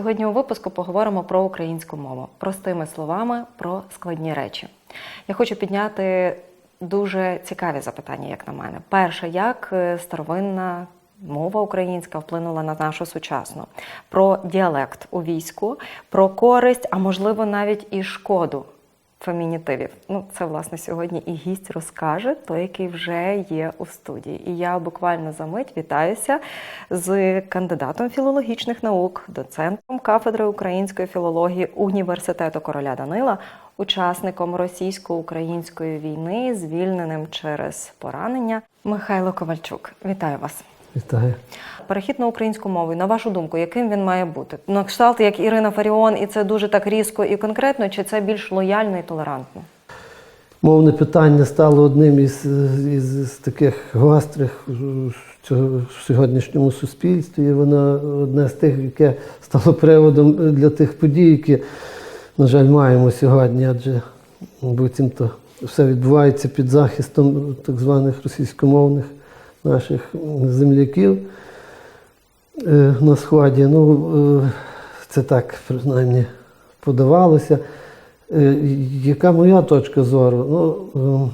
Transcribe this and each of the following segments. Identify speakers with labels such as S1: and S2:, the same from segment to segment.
S1: Сьогодні у випуску поговоримо про українську мову простими словами про складні речі. Я хочу підняти дуже цікаві запитання, як на мене. Перше, як е, старовинна мова українська вплинула на нашу сучасну, про діалект у війську, про користь, а можливо навіть і шкоду фемінітивів. Ну, це власне сьогодні і гість розкаже, той, який вже є у студії. І я буквально за мить вітаюся з кандидатом філологічних наук, доцентом кафедри української філології університету короля Данила, учасником російсько-української війни, звільненим через поранення Михайло Ковальчук. Вітаю вас.
S2: Вітаю.
S1: Перехід на українську мову, на вашу думку, яким він має бути? На кшталт, як Ірина Фаріон, і це дуже так різко і конкретно, чи це більш лояльно і толерантно?
S2: Мовне питання стало одним із, із, із таких гострих в цього в сьогоднішньому суспільстві. І Воно одне з тих, яке стало приводом для тих подій, які, на жаль, маємо сьогодні, адже буцімто все відбувається під захистом так званих російськомовних наших земляків е, на Сході. Ну, е, це так, принаймні, подавалося. Е, Яка моя точка зору? Ну,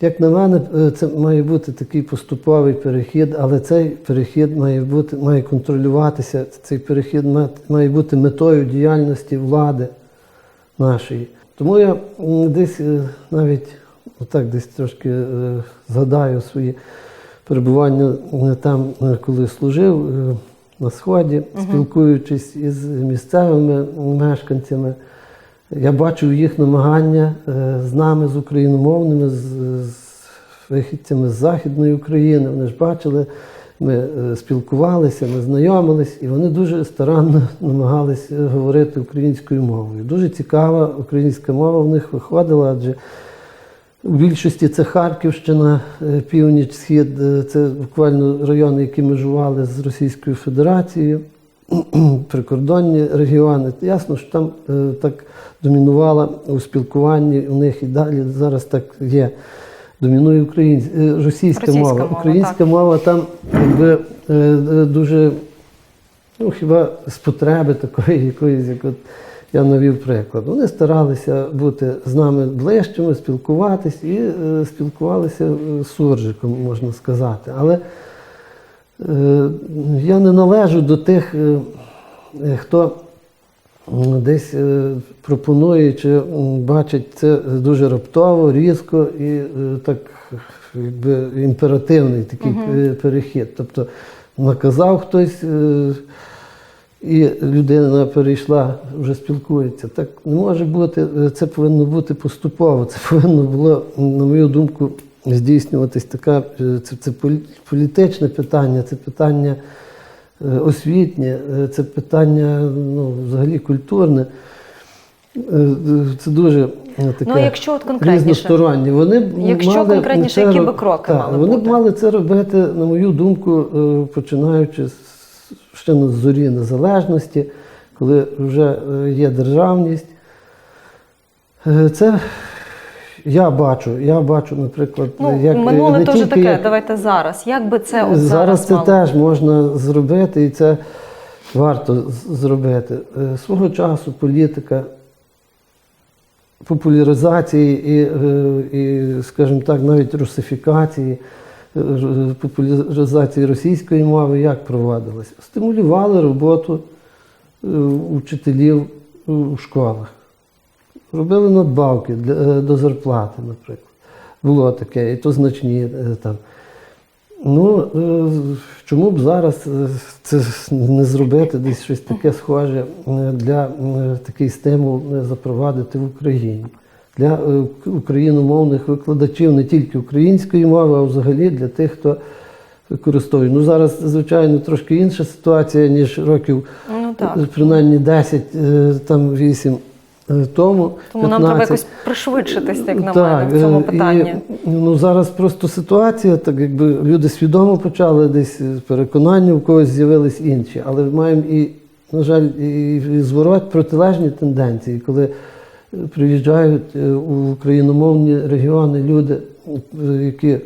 S2: як на мене, це має бути такий поступовий перехід, але цей перехід має бути, має контролюватися. Цей перехід має бути метою діяльності влади нашої. Тому я десь навіть отак десь трошки згадаю свої перебування там, е, коли служив е, на Сході, спілкуючись із місцевими мешканцями. Я бачив їх намагання е, з нами, з україномовними, з, з вихідцями з Західної України. Вони ж бачили, ми спілкувалися, ми знайомились, і вони дуже старанно намагались говорити українською мовою. Дуже цікава українська мова в них виходила, адже у більшості це Харківщина, е, північ, схід, е, це буквально райони, які межували з Російською Федерацією, прикордонні регіони. Ясно, що там е, так домінувала у спілкуванні у них і далі зараз так є. Домінує українсь... е, російська,
S1: Російська
S2: мова.
S1: мова,
S2: Українська
S1: так.
S2: мова там якби дуже, ну хіба з потреби такої якоїсь, як от я навів приклад. Вони старалися бути з нами ближчими, спілкуватись і е, спілкувалися е, з суржиком, можна сказати. Але е, я не належу до тих, е, е, хто десь е, пропонує чи бачить це дуже раптово, різко і е, так якби імперативний такий е, перехід. Тобто наказав хтось. е, і людина перейшла, вже спілкується. Так не може бути, це повинно бути поступово. Це повинно було, на мою думку, здійснюватись така. е, Це, це політичне питання, це питання е, освітнє, е, це питання ну, взагалі культурне. Це дуже таке
S1: Ну, якщо от конкретніше.
S2: різностороннє. Вони
S1: Якщо
S2: мали
S1: конкретніше,
S2: це
S1: які би кроки
S2: так,
S1: мали
S2: Вони
S1: бути?
S2: б мали це робити, на мою думку, починаючи з ще на зорі незалежності, коли вже е, є державність. Е, Це я бачу, я бачу, наприклад,
S1: Ну,
S2: як е,
S1: минуле теж таке.
S2: як-
S1: Давайте зараз. Як би це от зараз,
S2: зараз це
S1: мало
S2: теж можна зробити, і це варто зробити. Свого часу політика популяризації і, і скажімо так, навіть русифікації, популяризації російської мови як проводилася? Стимулювали роботу е, учителів у школах. Робили надбавки е, до зарплати, наприклад. Було таке, і то значні е, там. Ну, е, чому б зараз е, це не зробити десь щось таке схоже е, для е, такий стимул е, запровадити в Україні для е, україномовних викладачів не тільки української мови, а взагалі для тих, хто використовує. Ну зараз, звичайно, трошки інша ситуація, ніж років
S1: Ну так.
S2: е, принаймні 10, е, там 8 е, тому.
S1: Тому нам треба якось пришвидшитись, як на
S2: Так,
S1: мене, в цьому питанні.
S2: І, ну, зараз просто ситуація, так якби люди свідомо почали десь переконання, у когось з'явились інші. Але маємо і, на жаль, і, зворот протилежні тенденції, коли приїжджають е, у україномовні регіони люди, е, які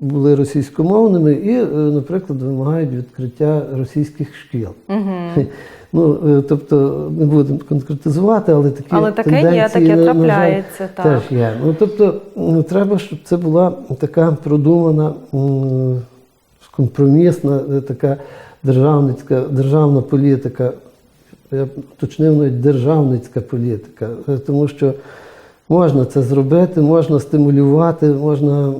S2: були російськомовними і, е, наприклад, вимагають відкриття російських шкіл.
S1: Угу.
S2: Ну, е, тобто, не будемо конкретизувати, але такі
S1: Але таке є, таке
S2: на жаль,
S1: трапляється, так.
S2: Теж є. Ну, тобто, треба, щоб це була така продумана, компромісна, е, така державницька, державна політика. Я б уточнив навіть державницька політика. Е, Тому що можна це зробити, можна стимулювати, можна.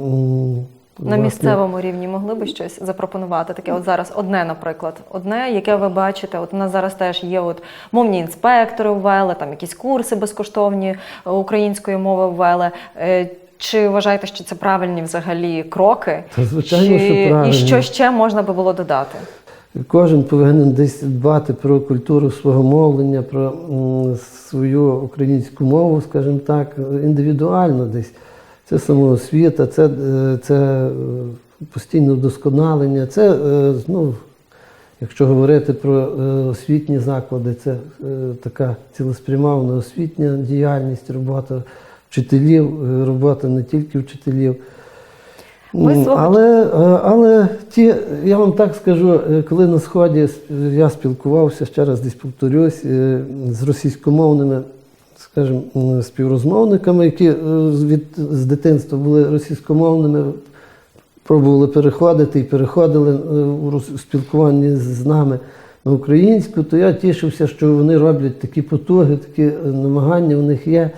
S1: На місцевому рівні могли би щось запропонувати таке. От зараз одне, наприклад, одне, яке ви бачите, от у нас зараз теж є от мовні інспектори ввели, там якісь курси безкоштовні української мови ввели. Е, Чи вважаєте, що це правильні взагалі кроки?
S2: Звичайно,
S1: Чи...
S2: що правильні.
S1: І що ще можна би було додати?
S2: Кожен повинен десь дбати про культуру свого мовлення, про свою українську мову, скажімо так, індивідуально десь. Це самоосвіта, це, е, це е, постійне вдосконалення, це, е, ну, якщо говорити про освітні заклади, це така цілеспрямована освітня діяльність, робота вчителів, робота не тільки вчителів.
S1: Свого-
S2: Але, е, але ті, я вам так скажу, е, коли на Сході я спілкувався, ще раз десь повторюсь, е, з російськомовними, скажімо, співрозмовниками, які від, з дитинства були російськомовними, пробували переходити і переходили у спілкуванні з- нами на українську, то я тішився, що вони роблять такі потуги, такі намагання у них є.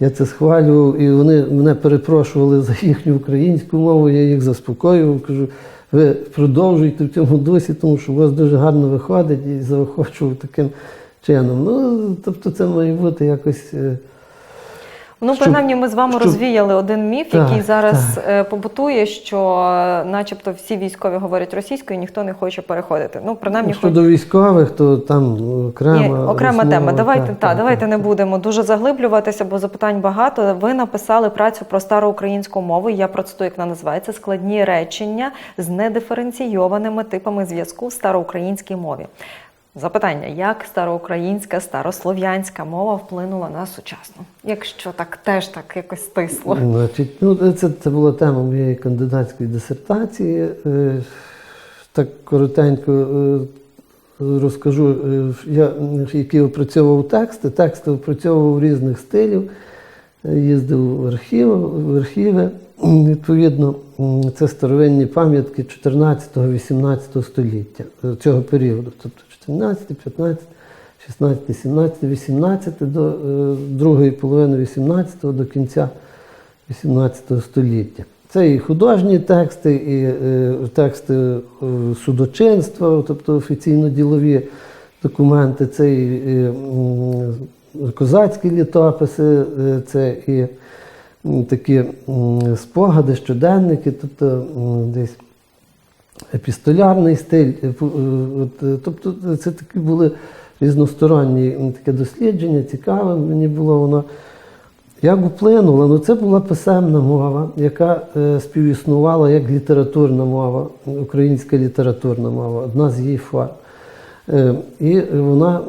S2: Я це схвалював, і вони мене перепрошували за їхню українську мову, я їх заспокоював, кажу, ви продовжуйте в цьому дусі, тому що у вас дуже гарно виходить і заохочував таким чином. Ну, тобто це має бути якось.
S1: Ну, принаймні, ми з вами
S2: щоб-
S1: розвіяли один міф,
S2: Так,
S1: який зараз
S2: так.
S1: е, побутує, що, е, начебто, всі військові говорять російською, і ніхто не хоче переходити. Ну, принаймні, хоч
S2: Щодо військових, то там окрема,
S1: Є окрема
S2: розмова,
S1: тема. Давайте
S2: так,
S1: та
S2: так,
S1: давайте
S2: так,
S1: не
S2: так.
S1: будемо дуже заглиблюватися, бо запитань багато. Ви написали працю про староукраїнську мову. Я процитую, як вона називається складні речення з недиференційованими типами зв'язку в староукраїнській мові. Запитання: як староукраїнська, старослов'янська мова вплинула на сучасну? Якщо так теж так якось стисло.
S2: Значить, ну, це, це була тема моєї кандидатської дисертації. Е, Так коротенько е, розкажу, е, я який опрацьовував тексти. Тексти опрацьовував різних стилів, їздив в архів, в архіви. Відповідно, це старовинні пам'ятки 14-18 століття цього періоду, тобто 14, 15, 16, 17, 18 до е, другої половини 18 до кінця 18 століття. Це і художні тексти, і е, тексти е, судочинства, тобто офіційно-ділові документи, це і, козацькі літописи, це і такі спогади, щоденники, тобто десь епістолярний стиль. е, е, е, Тобто це такі були різносторонні таке дослідження, цікаве мені було воно. Як вплинуло? Ну, це була писемна мова, яка співіснувала як літературна мова, українська літературна мова, одна з її форм. І вона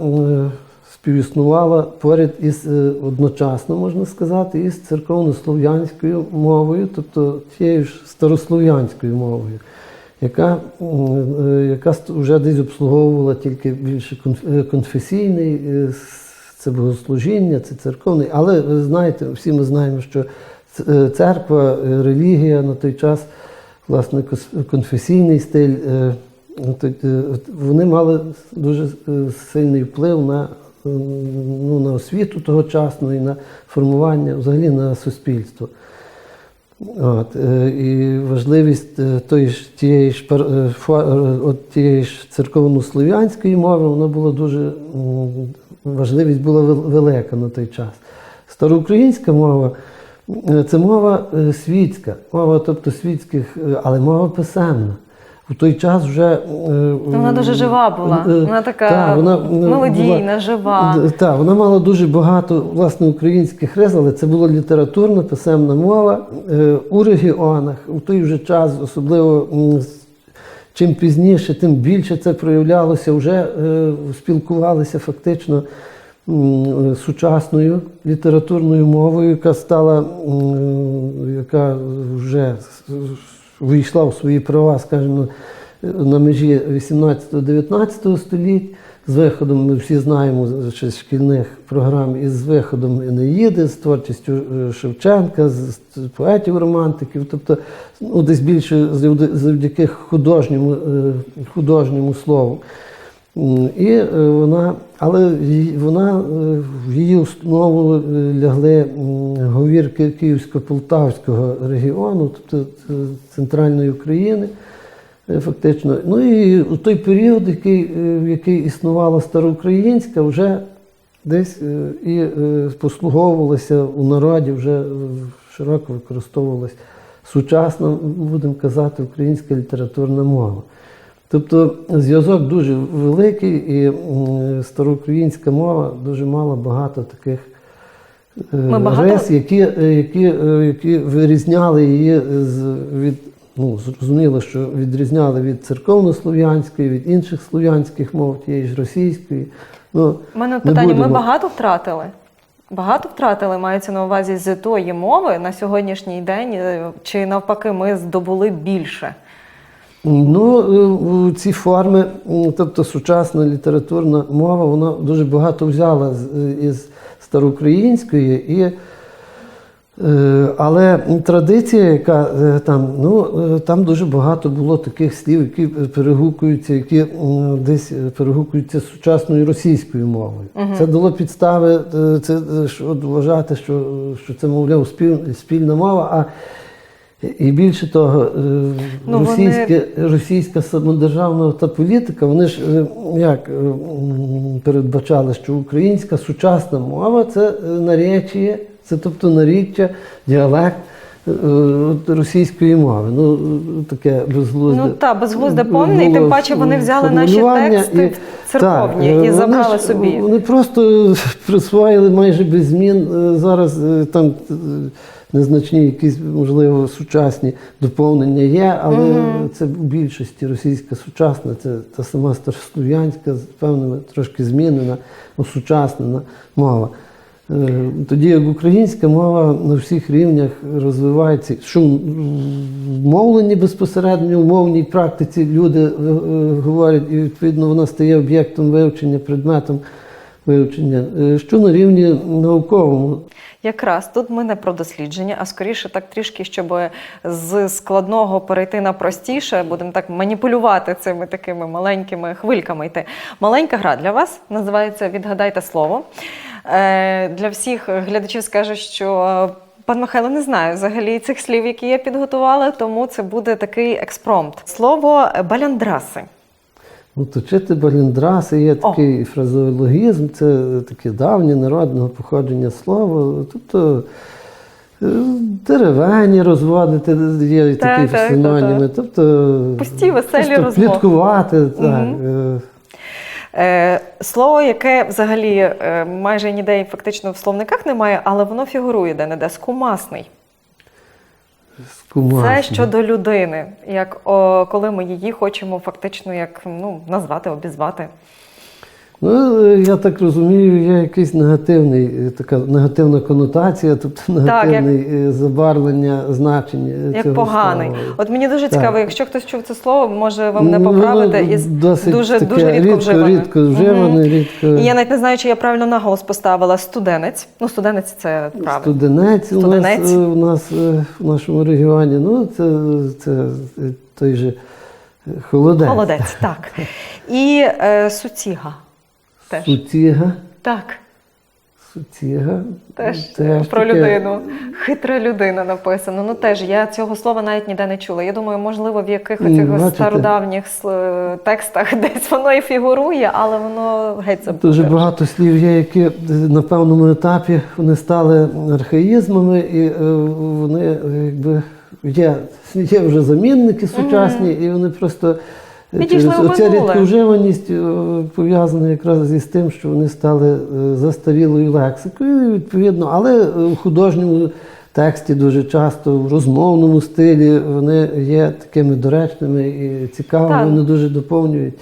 S2: співіснувала поряд із одночасно, можна сказати, із церковнослов'янською мовою, тобто тією ж старослов'янською мовою, яка, е, яка вже десь обслуговувала тільки більше е, конфесійний. е, це богослужіння, це церковний. Але ви знаєте, всі ми знаємо, що церква, релігія на той час, власне, конфесійний стиль, вони мали дуже сильний вплив на, ну, на освіту тогочасну і на формування взагалі на суспільство. От, е, і важливість е, тої ж тієї ж е, от тієї ж церковнослов'янської мови, вона була дуже важливість була велика на той час. Староукраїнська мова це мова світська, мова, тобто світських, але мова писемна. У той час вже е,
S1: Вона дуже жива була.
S2: е,
S1: Вона така
S2: та, вона, е,
S1: мелодійна,
S2: була-
S1: жива.
S2: Так, вона мала дуже багато власне українських рис, але це була літературна писемна мова е, у регіонах. У той же час, особливо чим пізніше, тим більше це проявлялося. Вже е, спілкувалися фактично сучасною літературною мовою, яка стала, яка вже вийшла в свої права, скажімо, на межі 18-19 століть. З виходом ми всі знаємо з шкільних програм, і з виходом Енеїди, з творчістю е, Шевченка, з з поетів-романтиків, тобто ну, десь більше завдяки художньому, е, художньому слову. І е, вона, але вона е, в її основу е, лягли говірки Київсько-Полтавського регіону, тобто центральної України, фактично. Ну і у той період, який, в який існувала староукраїнська, вже десь і послуговувалася у народі, вже широко використовувалась сучасна, будемо казати, українська літературна мова. Тобто зв'язок дуже великий, і староукраїнська мова дуже мала багато таких е,
S1: Ми багато-
S2: рис, які, е, які, е, які вирізняли її з від. Ну, зрозуміло, що відрізняли від церковнослов'янської, від інших слов'янських мов, тієї ж російської. Ну,
S1: У мене
S2: не
S1: питання: ми багато втратили? Багато втратили, мається на увазі з тої мови на сьогоднішній день, чи навпаки, ми здобули більше?
S2: Ну, е, ці форми, тобто сучасна літературна мова, вона дуже багато взяла е, із староукраїнської, і, е, але традиція, яка там, ну, там дуже багато було таких слів, які перегукуються, які десь перегукуються з сучасною російською мовою. Це дало підстави це, що, вважати, що, що це, мовляв, спіль, спільна мова. а і більше того, е,
S1: Ну, вони-
S2: російська самодержавна та політика, вони ж е, як е, передбачали, що українська сучасна мова це наречіє, це тобто наріччя, діалект російської мови. Ну, таке безглузде.
S1: Ну та безглузде повне, і тим паче вони взяли наші тексти
S2: і-
S1: церковні
S2: так,
S1: і забрали
S2: ж,
S1: собі.
S2: Вони просто присвоїли майже без змін. Зараз там незначні якісь, можливо, сучасні доповнення є, але це в більшості російська сучасна, це та сама старослов'янська, з певними трошки змінена, осучаснена мова. Е, Тоді як українська мова на всіх рівнях розвивається, що в мовленні безпосередньо в мовній практиці люди е, е, говорять, і відповідно вона стає об'єктом вивчення, предметом вивчення, е, що на рівні науковому.
S1: Якраз тут ми не про дослідження, а скоріше так трішки, щоб з складного перейти на простіше, будемо так маніпулювати цими такими маленькими хвильками йти. Маленька гра для вас називається Відгадайте слово. Е, Для всіх глядачів скажу, що пан Михайло не знає взагалі цих слів, які я підготувала, тому це буде такий експромт. Слово баляндраси.
S2: Ну, точити баліндраси є такий фразеологізм, це таке давнє народного походження слово. Тобто е, деревені розводити є
S1: Так,
S2: такі
S1: так,
S2: синоніми.
S1: так,
S2: Тобто
S1: Пусті, веселі розмови.
S2: пліткувати. Так, е.
S1: Е, слово, яке взагалі е, майже ніде фактично в словниках немає, але воно фігурує де-не-де. Скумасний. Це щодо людини, як о, коли ми її хочемо фактично як ну, назвати, обізвати.
S2: Ну, я так розумію, є якийсь негативний, е, така негативна конотація, тобто негативне е, забарвлення значення.
S1: Як
S2: цього
S1: поганий.
S2: слова.
S1: От мені дуже
S2: Так.
S1: цікаво, якщо хтось чув це слово, може вам не
S2: Ну,
S1: поправити. І з-
S2: досить
S1: дуже,
S2: таке
S1: дуже рідко,
S2: рідко,
S1: вживане.
S2: рідко вживане,
S1: Мгм.
S2: рідко-
S1: І я навіть не знаю, чи я правильно наголос поставила студенець. Ну, студенець це правильно.
S2: Студенець, у нас, е, у нас в нашому регіоні, ну це, це той же холодець.
S1: Холодець, так. І е, суціга. Теж.
S2: Суціга.
S1: Так.
S2: Суціга.
S1: Теж,
S2: Теж
S1: про
S2: таке.
S1: людину. Хитра людина написано. Ну теж я цього слова навіть ніде не чула. Я думаю, можливо, в якихось
S2: М,
S1: стародавніх текстах десь воно і фігурує, але воно геть забуде.
S2: Дуже багато слів є, які е, на певному етапі вони стали архаїзмами, і е, вони е, якби є, є вже замінники сучасні, і вони просто е,
S1: Підійшли
S2: через оця
S1: минуле.
S2: е, пов'язана якраз із тим, що вони стали е, застарілою лексикою, відповідно, але в художньому тексті дуже часто в розмовному стилі вони є такими доречними і цікавими,
S1: Так.
S2: вони дуже доповнюють.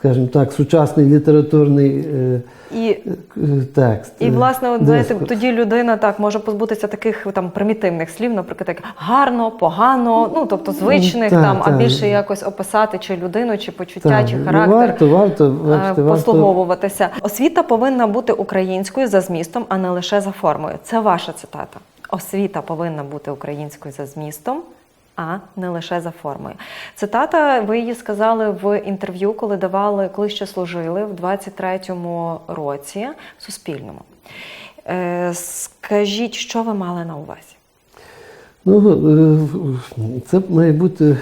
S2: Скажімо так, сучасний літературний е,
S1: І,
S2: е, текст.
S1: і
S2: е,
S1: власне, от, знаєте, тоді людина так може позбутися таких там примітивних слів, наприклад, як гарно, погано, ну тобто звичних
S2: Так,
S1: там, а
S2: так.
S1: більше якось описати чи людину, чи почуття,
S2: Так,
S1: чи
S2: ну,
S1: характер.
S2: Варто, варто, варто
S1: послуговуватися. Освіта повинна бути українською за змістом, а не лише за формою. Це ваша цитата. Освіта повинна бути українською за змістом, а не лише за формою. Цитата, ви її сказали в інтерв'ю, коли давали, коли ще служили в 23-му році Суспільному. Е, скажіть, що ви мали на увазі?
S2: Ну, е, це має бути,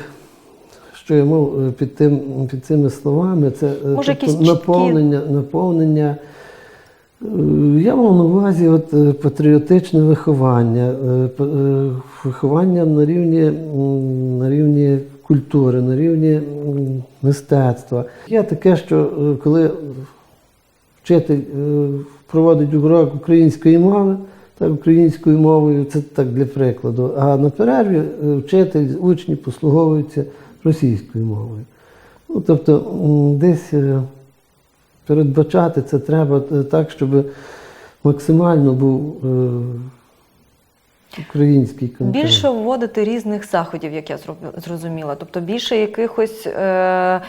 S2: що я мав е, під, тим, під цими словами, це
S1: Може,
S2: тобто, наповнення, наповнення. Е, Я мав на увазі от, е, патріотичне виховання, е, виховання на рівні, на рівні культури, на рівні мистецтва. Є таке, що коли вчитель проводить урок української мови, так, українською мовою, це так для прикладу. А на перерві вчитель, учні послуговуються російською мовою. Ну, тобто десь передбачати це треба е, так, щоб максимально був е, український контент.
S1: Більше вводити різних заходів, як я зрозуміла. Тобто більше якихось е,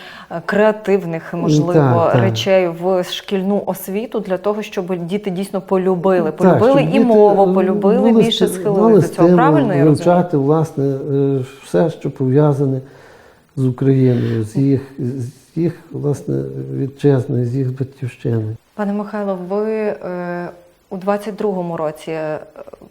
S1: креативних, можливо,
S2: Так, так.
S1: речей в шкільну освіту для того, щоб діти дійсно полюбили. Полюбили
S2: щоб
S1: і мову,
S2: е,
S1: полюбили,
S2: мали
S1: більше схилили
S2: мали
S1: до цього.
S2: стимул
S1: Правильно я розумію?
S2: власне, все, що пов'язане з Україною, з їх, з їх власне, вітчизни, з їх батьківщини.
S1: Пане Михайло, ви е, у 22-му році е,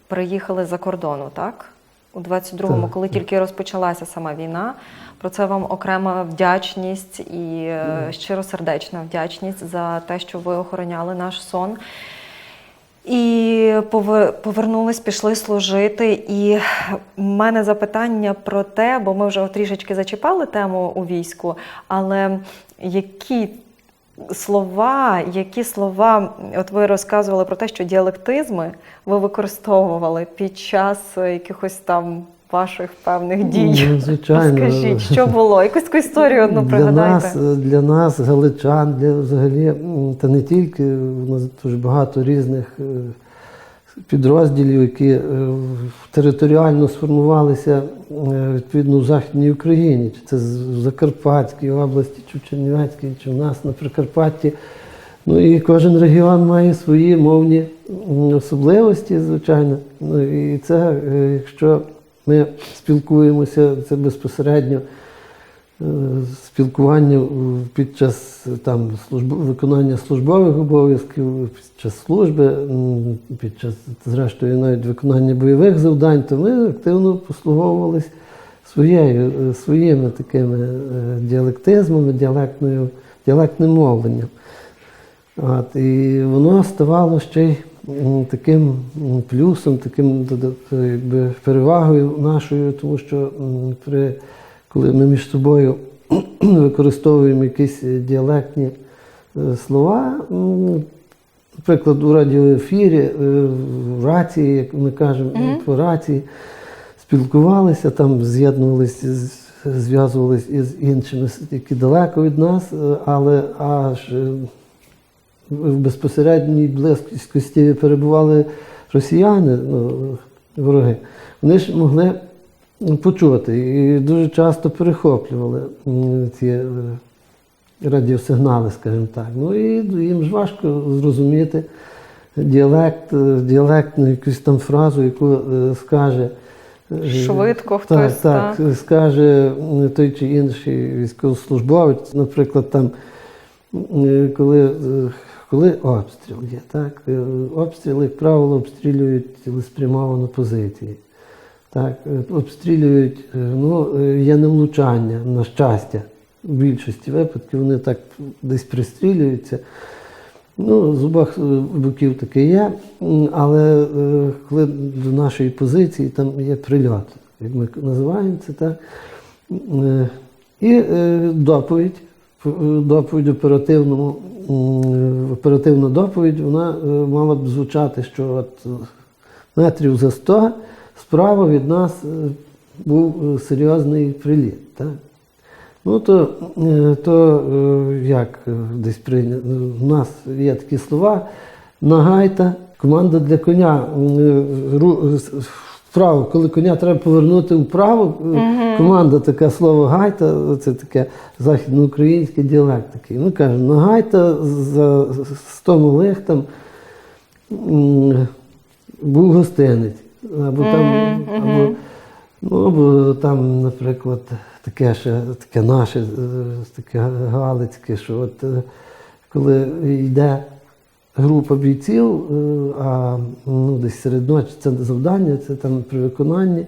S1: приїхали за кордону, так? У 22-му,
S2: Так,
S1: коли
S2: так.
S1: тільки розпочалася сама війна. Про це вам окрема вдячність і е, щиросердечна вдячність за те, що ви охороняли наш сон. І повернулись, пішли служити. І в мене запитання про те, бо ми вже трішечки зачіпали тему у війську, але які слова, які слова, от ви розказували про те, що діалектизми ви використовували під час е, якихось там ваших певних дій.
S2: Ну, звичайно.
S1: Розкажіть, що було? Якусь таку історію одну
S2: для
S1: пригадайте.
S2: нас, е, для нас, галичан, для взагалі, та не тільки, у нас дуже багато різних е, підрозділів, які е, територіально сформувалися е, відповідно в Західній Україні, чи це в Закарпатській області, чи в Чернівецькій, чи в нас на Прикарпатті. Ну і кожен регіон має свої мовні особливості, звичайно. Ну і це, якщо ми спілкуємося, це безпосередньо е, спілкування під час там, служб... виконання службових обов'язків, під час служби, під час, зрештою, навіть виконання бойових завдань, то ми активно послуговувалися своєю, е, своїми такими е, діалектизмами, діалектною, діалектним мовленням. От, і воно ставало ще й таким плюсом, таким якби, перевагою нашою, тому що при, коли ми між собою використовуємо якісь діалектні е, слова, наприклад, у радіоефірі, е, в рації, як ми кажемо, по рації, спілкувалися, там з'єднувалися, з- зв'язувалися із іншими, які далеко від нас, е, але аж в безпосередній близькості перебували росіяни, ну, вороги, вони ж могли почути і дуже часто перехоплювали ці е, радіосигнали, скажімо так. Ну і їм ж важко зрозуміти діалект, е, діалектну якусь там фразу, яку е, скаже.
S1: Швидко хтось,
S2: так,
S1: так.
S2: скаже той чи інший військовослужбовець, наприклад, там, коли, коли обстріл є, так, е, обстріли, як правило, обстрілюють цілеспрямовано позиції. Так, е, обстрілюють, е, ну, є невлучання, на щастя. В більшості випадків вони так десь пристрілюються. Ну, з обох боків таке є, але коли до нашої позиції там є прильот, як ми називаємо це, так? І доповідь, доповідь оперативному, м, оперативна доповідь, вона е, мала б звучати, що от е, метрів за 100 справа від нас е, був е, серйозний приліт. Так? Ну то, е, то е, як е, десь прийнято. У нас є такі слова. Нагайта, команда для коня. Вправо, коли коня треба повернути вправо, е, команда таке слово гайта, це таке західноукраїнський діалект такий. Ну каже, нагайта за 100 малих там був гостинець. Або там, або, ну, або там, наприклад, таке ще таке наше, е, таке галицьке, що от е, коли йде група бійців, е, а ну, десь серед ночі це завдання, це там при виконанні.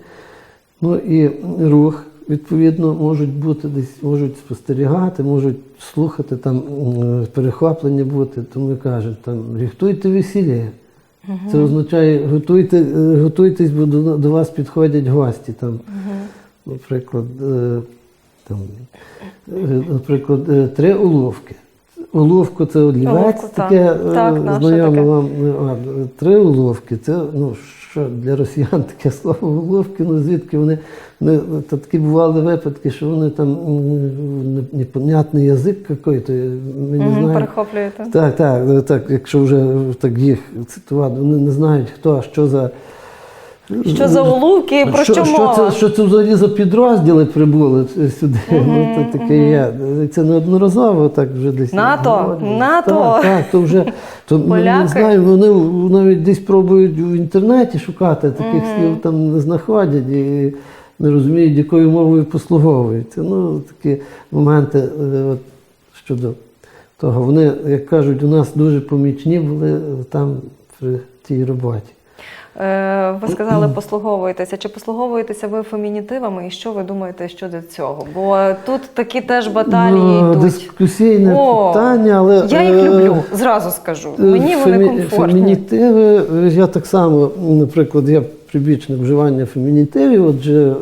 S2: Ну і рух, відповідно, можуть бути десь, можуть спостерігати, можуть слухати, там м, перехоплення бути, тому кажуть, там ріхтуйте весілля. Це означає, готуйте, е, готуйтесь, бо до, до вас підходять гості. Там, Наприклад, е, там, е, наприклад, е, три уловки. Уловку це олівець, таке е,
S1: Так,
S2: знайоме
S1: таке.
S2: вам. е, е, Три уловки. Це ну, що для росіян таке слово уловки, ну звідки вони, вони та такі бували випадки, що вони там непонятний язик якийсь, ми не знаємо.
S1: Перехоплюєте.
S2: Так, так, е, так, якщо вже так їх цитувати, вони не знають, хто, що за.
S1: Що за уловки, про що,
S2: що,
S1: мова?
S2: це, що це взагалі за підрозділи прибули сюди? ну, то таке є. Це неодноразово так вже десь.
S1: НАТО. НАТО.
S2: Так, так, то вже то, ми не знаю, вони навіть десь пробують в інтернеті шукати, таких слів там не знаходять і не розуміють, якою мовою послуговуються. Ну, такі моменти е, от, щодо того. Вони, як кажуть, у нас дуже помічні були там при тій роботі.
S1: Е, Ви сказали, послуговуєтеся. Чи послуговуєтеся ви фемінітивами, і що ви думаєте щодо цього? Бо тут такі теж баталії
S2: Ну,
S1: йдуть.
S2: Дискусійне
S1: О,
S2: питання, але
S1: Я їх
S2: е,
S1: люблю, зразу скажу.
S2: е,
S1: Мені вони комфортні.
S2: Фемінітиви, я так само, наприклад, я прибічник вживання фемінітивів, отже,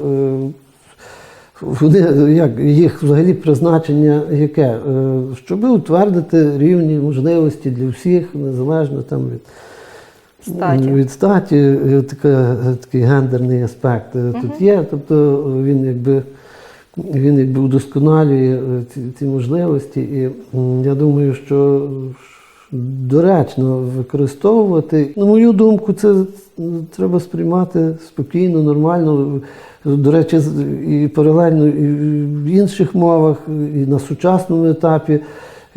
S2: вони, як, їх взагалі призначення яке? Щоб утвердити рівні можливості для всіх, незалежно там від
S1: Статі.
S2: від статі, е, така, такий гендерний аспект е, тут є. Тобто він якби, він якби удосконалює е, ці, ці можливості. І я думаю, що доречно використовувати. На мою думку, це треба сприймати спокійно, нормально. До речі, і паралельно і в інших мовах, і на сучасному етапі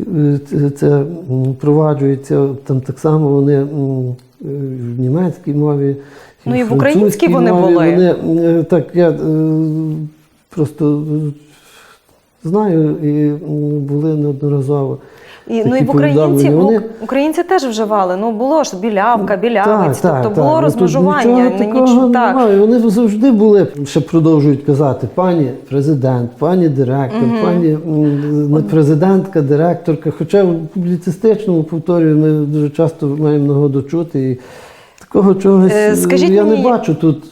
S2: е, це- впроваджується. Там так само вони е, в німецькій мові.
S1: Ну, і в українській вони
S2: мові.
S1: були.
S2: Вони, е, так, я е, просто е, знаю і були неодноразово.
S1: І, ну і в українці,
S2: Вони-
S1: українці теж вживали. Ну було ж білявка, білявець,
S2: Так,
S1: тобто
S2: так,
S1: було
S2: так. Ну, тут
S1: розмежування.
S2: Нічого
S1: не
S2: такого
S1: так.
S2: немає. Вони завжди були, ще продовжують казати, пані президент, пані директор, пані не президентка, директорка. Хоча в публіцистичному повторюю, ми дуже часто маємо нагоду чути. І такого чогось
S1: Е, скажіть
S2: я
S1: мені-
S2: не бачу тут.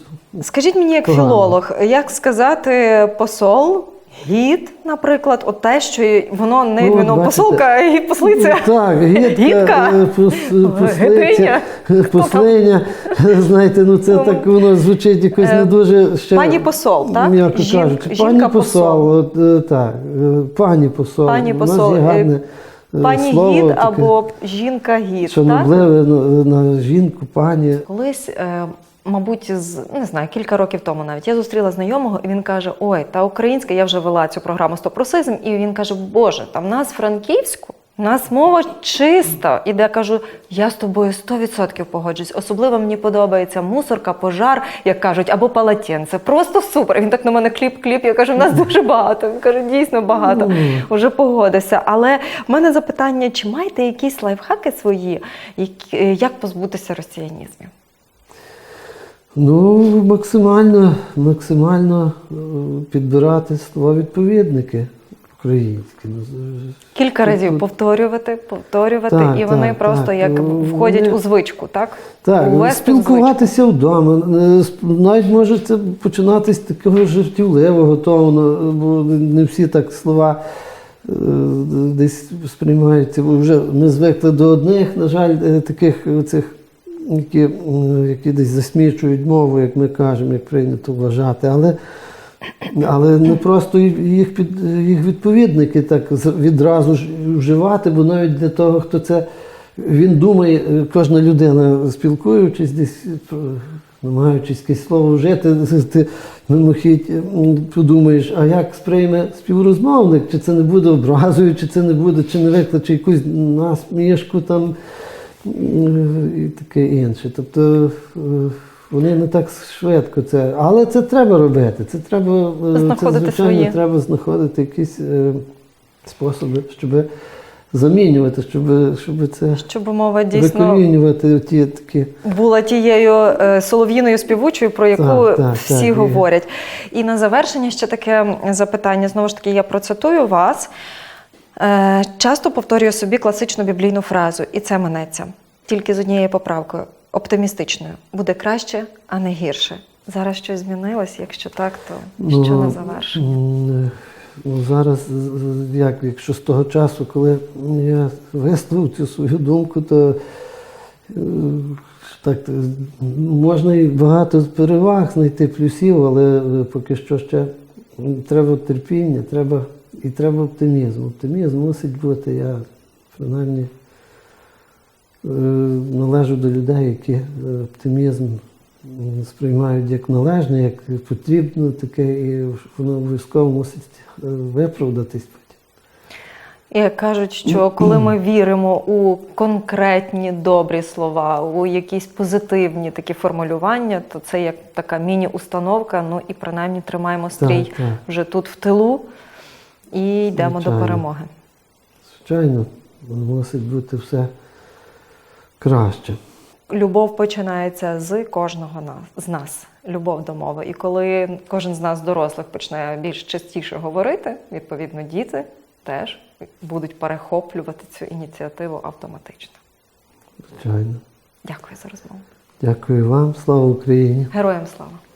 S1: Скажіть мені, як
S2: Погано.
S1: філолог, як сказати посол, гід, наприклад, от те, що воно не
S2: Ну,
S1: воно
S2: бачите.
S1: посолка і послиця.
S2: Так, гідка,
S1: Гідка?
S2: е, пос-
S1: Гетиня?
S2: послиця, послиня. Знаєте, ну це так воно звучить якось
S1: Е,
S2: не дуже ще.
S1: пані посол, так?
S2: М'яко
S1: Жін-
S2: кажучи. Пані
S1: жінка-посол.
S2: посол, от, е, так, е, пані посол.
S1: Пані
S2: У нас
S1: посол,
S2: є
S1: е,
S2: гарне е,
S1: Пані
S2: слово,
S1: гід
S2: таке
S1: або жінка-гід. Так?
S2: шанобливе на, на жінку, пані.
S1: Колись, е, мабуть, з не знаю, кілька років тому навіть я зустріла знайомого, і він каже: Ой, та українська, я вже вела цю програму «Стопросизм», і він каже: Боже, там нас Франківську. У нас мова чиста. І де я кажу, я з тобою 100% погоджуюсь. Особливо мені подобається мусорка, пожар, як кажуть, або палатєнце. Просто супер. Він так на мене кліп-кліп. Я кажу, в нас дуже багато. Він каже, дійсно багато. Уже погодився. Але в мене запитання: чи маєте якісь лайфхаки свої, е, як позбутися росіянізмів?
S2: Ну, максимально, максимально е, підбирати слова відповідники українські. Ну,
S1: Кілька разів повторювати, повторювати,
S2: Так,
S1: і вони
S2: так,
S1: просто
S2: так.
S1: як
S2: Ну,
S1: входять
S2: вони-
S1: у звичку, так?
S2: Так,
S1: Увести
S2: спілкуватися вдома. Е, Навіть може це починати з такого жартівливого тону, бо не всі так слова е, десь сприймаються. Бо вже ми звикли до одних, на жаль, е, таких цих, які, які десь засмічують мову, як ми кажемо, як прийнято вважати. Але Але не просто їх, під, їх відповідники так відразу ж вживати, бо навіть для того, хто це він думає, е, кожна людина, спілкуючись десь, е, намагаючись якесь слово вжити, ти мимохідь подумаєш, а як сприйме співрозмовник, чи це не буде образою, чи це не буде, чи не викличе якусь насмішку там і таке інше. Тобто е, вони не так швидко це. Але це треба робити. Це треба е,
S1: Знаходити
S2: це, звичайно,
S1: свої.
S2: треба знаходити якісь е, способи, щоб замінювати, щоб, щоб це
S1: Щоб мова дійсно
S2: ті такі.
S1: була тією е, солов'їною співучою, про яку
S2: Так, так,
S1: всі
S2: так,
S1: говорять. І на завершення ще таке запитання. Знову ж таки, я процитую вас. Е, Часто повторюю собі класичну біблійну фразу, і це минеться. Тільки з однією поправкою оптимістичною. Буде краще, а не гірше. Зараз щось змінилось. Якщо так, то що на завершення?
S2: м, Ну, зараз, з- з- як, якщо з того часу, коли я висловив цю свою думку, то е, так, можна і багато переваг знайти плюсів, але е, поки що ще треба терпіння, треба, і треба оптимізм. Оптимізм мусить бути. Я принаймні належу до людей, які е, оптимізм сприймають як належне, як потрібно таке, і воно обов'язково мусить е, виправдатись.
S1: І як кажуть, що коли ми віримо у конкретні добрі слова, у якісь позитивні такі формулювання, то це як така міні-установка. Ну і принаймні тримаємо стрій
S2: Так, так.
S1: вже тут в тилу і йдемо
S2: Звичайно.
S1: до перемоги.
S2: Звичайно, мусить бути все краще.
S1: Любов починається з кожного з нас. Любов до мови. І коли кожен з нас, дорослих, почне більш частіше говорити, відповідно, діти теж будуть перехоплювати цю ініціативу автоматично.
S2: Звичайно.
S1: Дякую за розмову.
S2: Дякую вам, слава Україні!
S1: Героям слава!